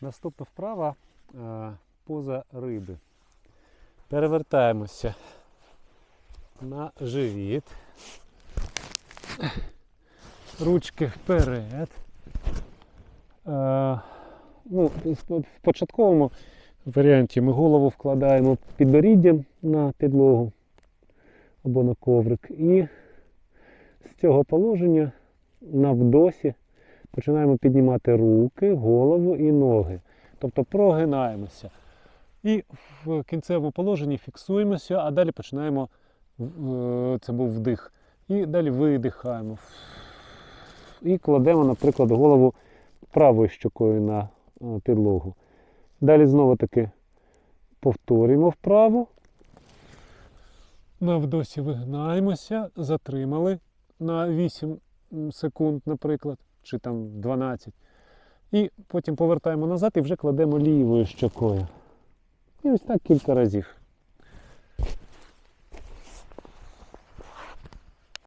Наступна вправа е, поза риби. Перевертаємося на живіт. Ручки вперед. Е, ну, в початковому варіанті ми голову вкладаємо підборіддям на підлогу або на коврик. І з цього положення на вдосі починаємо піднімати руки, голову і ноги. Тобто прогинаємося. І в кінцевому положенні фіксуємося, а далі починаємо. е, Це був вдих. І далі видихаємо. І кладемо, наприклад, голову правою щокою на е, підлогу. Далі знову таки повторюємо вправо. На вдосі вигнаємося, затримали на 8 секунд, наприклад, чи там 12. І потім повертаємо назад і вже кладемо лівою щокою. І ось так кілька разів.